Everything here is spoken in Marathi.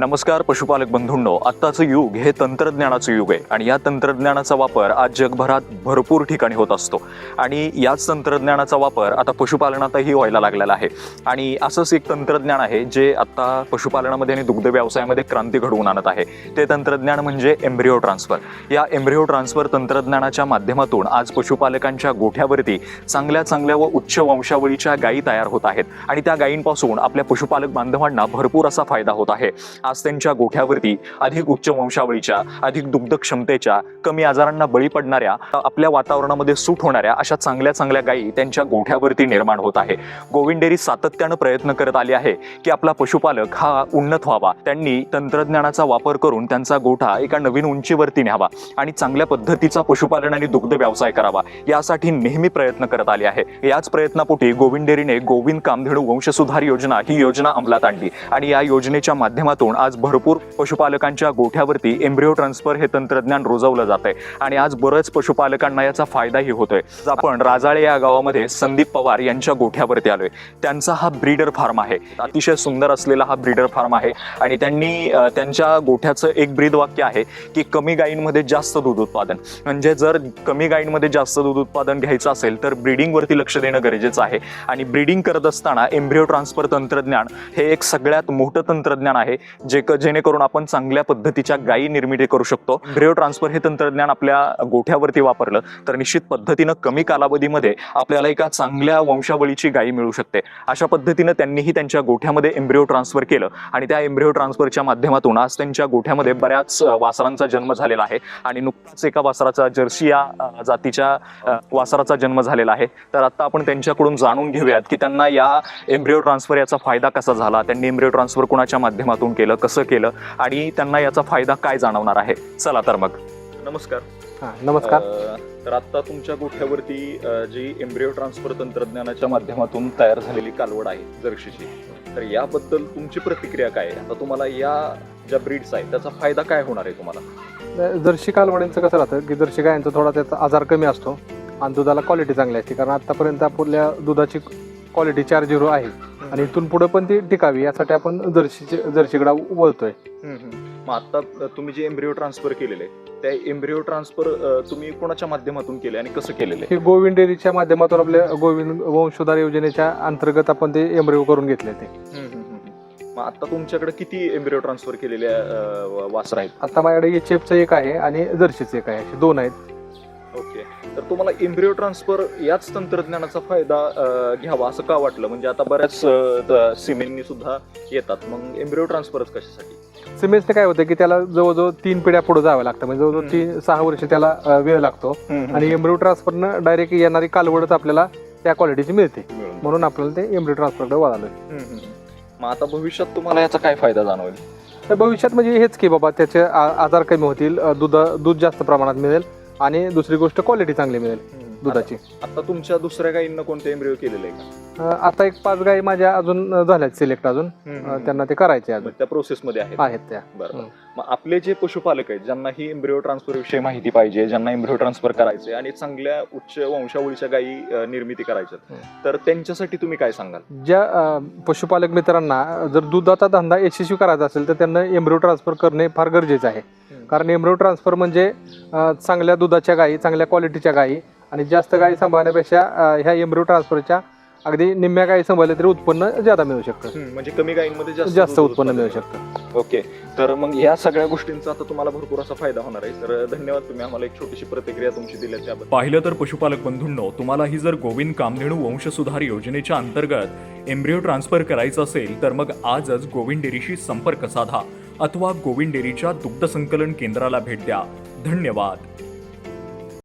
नमस्कार पशुपालक बंधूंनो आत्ताचं युग हे तंत्रज्ञानाचं युग आहे आणि या तंत्रज्ञानाचा वापर आज जगभरात भरपूर ठिकाणी होत असतो. आणि याच तंत्रज्ञानाचा वापर आता पशुपालनातही व्हायला लागलेला आहे. आणि असंच एक तंत्रज्ञान आहे जे आत्ता पशुपालनामध्ये आणि दुग्ध व्यवसायामध्ये क्रांती घडवून आणत आहे. ते तंत्रज्ञान म्हणजे एम्ब्रिओ ट्रान्सफर. या एम्ब्रिओ ट्रान्सफर तंत्रज्ञानाच्या माध्यमातून आज पशुपालकांच्या गोठ्यावरती चांगल्या चांगल्या व उच्च वंशावळीच्या गायी तयार होत आहेत. आणि त्या गायींपासून आपल्या पशुपालक बांधवांना भरपूर असा फायदा होत आहे. आज त्यांच्या गोठ्यावरती अधिक उच्च वंशावळीच्या अधिक दुग्ध क्षमतेच्या कमी आजारांना बळी पडणाऱ्या आपल्या वातावरणामध्ये सूट होणाऱ्या अशा चांगल्या चांगल्या गायी त्यांच्या गोठ्यावरती निर्माण होत आहे. गोविंद डेअरी सातत्यानं प्रयत्न करत आली आहे की आपला पशुपालक हा उन्नत व्हावा. त्यांनी तंत्रज्ञानाचा वापर करून त्यांचा गोठा एका नवीन उंचीवरती न्यावा आणि चांगल्या पद्धतीचा पशुपालन आणि दुग्ध व्यवसाय करावा यासाठी नेहमी प्रयत्न करत आले आहे. याच प्रयत्नापोटी गोविंद डेअरीने गोविंद कामधेणू वंशसुधार योजना ही योजना अंमलात आणली आणि या योजनेच्या माध्यमातून आज भरपूर पशुपालकांच्या गोठ्यावरती एम्ब्रिओ ट्रान्सफर हे तंत्रज्ञान रुजवलं जात आहे आणि आज बरंच पशुपालकांना याचा फायदाही होतोय. आपण राजाळे या गावामध्ये संदीप पवार यांच्या गोठ्यावरती आलोय. त्यांचा हा ब्रीडर फार्म आहे. अतिशय सुंदर असलेला हा ब्रीडर फार्म आहे. आणि त्यांनी त्यांच्या गोठ्याचं एक ब्रीद वाक्य आहे की कमी गायींमध्ये जास्त दूध उत्पादन. म्हणजे जर कमी गायींमध्ये जास्त दूध उत्पादन घ्यायचं असेल तर ब्रीडिंगवरती लक्ष देणं गरजेचं आहे. आणि ब्रीडिंग करत असताना एम्ब्रिओ ट्रान्सफर तंत्रज्ञान हे एक सगळ्यात मोठं तंत्रज्ञान आहे. जे जेणेकरून आपण चांगल्या पद्धतीच्या गायी निर्मिती करू शकतो. एम्ब्रिओ ट्रान्सफर हे तंत्रज्ञान आपल्या गोठ्यावरती वापरलं तर निश्चित पद्धतीनं कमी कालावधीमध्ये आपल्याला एका चांगल्या वंशावळीची गायी मिळू शकते. अशा पद्धतीनं त्यांनीही त्यांच्या गोठ्यामध्ये एम्ब्रिओ ट्रान्सफर केलं आणि त्या एम्ब्रिओ ट्रान्सफरच्या माध्यमातून आज त्यांच्या गोठ्यामध्ये बऱ्याच वासरांचा जन्म झालेला आहे आणि नुकताच एका वासराचा जर्सी या जातीच्या वासराचा जन्म झालेला आहे. तर आता आपण त्यांच्याकडून जाणून घेऊयात की त्यांना या एम्ब्रिओ ट्रान्सफर याचा फायदा कसा झाला त्यांनी एम्ब्रिओ ट्रान्सफर कुणाच्या माध्यमातून केलं? कसं केलं आणि त्यांना याचा फायदा काय जाणवणार आहे? चला तर मग. नमस्कार. हा नमस्कार. तर आता तुमच्या गोठ्यावरती जी एम्ब्रिओ ट्रान्सफर तंत्रज्ञानाच्या माध्यमातून तयार झालेली कालवड आहे जर्शीची तर याबद्दल तुमची प्रतिक्रिया काय आहे? आता तुम्हाला या ज्या ब्रीड्स आहेत त्याचा फायदा काय होणार आहे तुम्हाला? जर्शी कालवड्यांचं कसं राहतं की जर्शी गायांचा थोडा त्याचा आजार कमी असतो आणि दुधाला क्वालिटी चांगली असते. कारण आतापर्यंत आपल्या दुधाची क्वालिटी चार झिरो आहे. आणि इथून पुढे पण ती टिकावी यासाठी आपण जर्शीकडे वळतोय. मग आता तुम्ही जे एम्ब्रिओ ट्रान्सफर केलेले त्या एम्ब्रिओ ट्रान्सफर तुम्ही कोणाच्या माध्यमातून केले आणि कसं केलेलं? हे गोविंद डेअरीच्या माध्यमातून आपल्या गोविंद वंशोधार योजनेच्या अंतर्गत आपण ते एम्ब्रिओ करून घेतले ते. मग आता तुमच्याकडे किती एम्ब्रिओ ट्रान्सफर केलेल्या वासर आहेत? आता माझ्याकडे एच एफचं एक आहे आणि जर्शीचं एक आहे. असे दोन आहेत. तर तुम्हाला एम्ब्रिओ ट्रान्सफर याच तंत्रज्ञानाचा फायदा घ्यावा असं का वाटलं? म्हणजे आता बऱ्याच सिमेंटनी सुद्धा येतात. मग एम्ब्रिओ ट्रान्सफरच कशासाठी? सिमेंटने काय होतं की त्याला जवळजवळ तीन पिढ्या पुढे जावं लागतं. म्हणजे जवळजवळ तीन सहा वर्ष त्याला वेळ लागतो. आणि एम्ब्रिओ ट्रान्सफरनं डायरेक्ट येणारी कालवडच आपल्याला त्या क्वालिटीची मिळते. म्हणून आपल्याला ते एम्ब्रिओ ट्रान्सफरकडे वळालं. मग आता भविष्यात तुम्हाला याचा काय फायदा जाणवेल? तर भविष्यात म्हणजे हेच की बाबा त्याचे आजार कमी होतील दूध दूध जास्त प्रमाणात मिळेल. आणि दुसरी गोष्ट क्वालिटी चांगली मिळेल. दुधाची. आता तुमच्या दुसऱ्या गायींना कोणते एम्ब्रिओ केलेले आहे अ, आता एक पाच गाई माझ्या अजून झाल्यात सिलेक्ट अजून. का त्यांना ते करायचे अजून. मग त्या प्रोसेस मध्ये आहेत. आहेत त्या. बरं हम्म. मग आपले जे पशुपालक आहेत ज्यांना ही एम्ब्रिओ ट्रान्सफर विषयी माहिती पाहिजे ज्यांना एम्ब्रिओ ट्रान्सफर करायचे आणि चांगल्या उच्च वंशावळीच्या गायी अ, निर्मिती करायच्या हम्म. तर त्यांच्यासाठी तुम्ही काय सांगाल? ज्या अ, पशुपालक मित्रांना जर दुधाचा धंदा यशस्वी करायचा असेल तर त्यांना एम्ब्रिओ ट्रान्सफर करणे फार गरजेचं आहे. कारण एम्ब्रिओ ट्रान्सफर म्हणजे अ, चांगल्या दुधाच्या गायी चांगल्या क्वालिटीच्या गायी आणि जास्त गायी सांभाळण्यापेक्षा अ, ह्या एम्ब्रिओ ट्रान्सफरच्या अगदी निम्म्या गायी सांभाळल्या तरी उत्पन्न ज्यादा मिळू शकतं. हम्म, म्हणजे कमी गायींमध्ये जास्त जास्त दूध उत्पन्न मिळू शकतं. ओके तर मग या सगळ्या गोष्टींचा आता तुम्हाला भरपूर असा फायदा होणार आहे. तर धन्यवाद तुम्ही आम्हाला एक छोटीशी प्रतिक्रिया तुमची दिली त्याबद्दल. पाहिलं तर पशुपालक बंधूंनो तुम्हालाही जर गोविंद कामधेनू वंशसुधार योजनेच्या अंतर्गत एम्ब्रिओ ट्रान्सफर करायचं असेल तर मग आजच गोविंद डेअरीशी संपर्क साधा. अथवा गोविंद डेअरीच्या दुग्ध संकलन केंद्राला भेट द्या. धन्यवाद.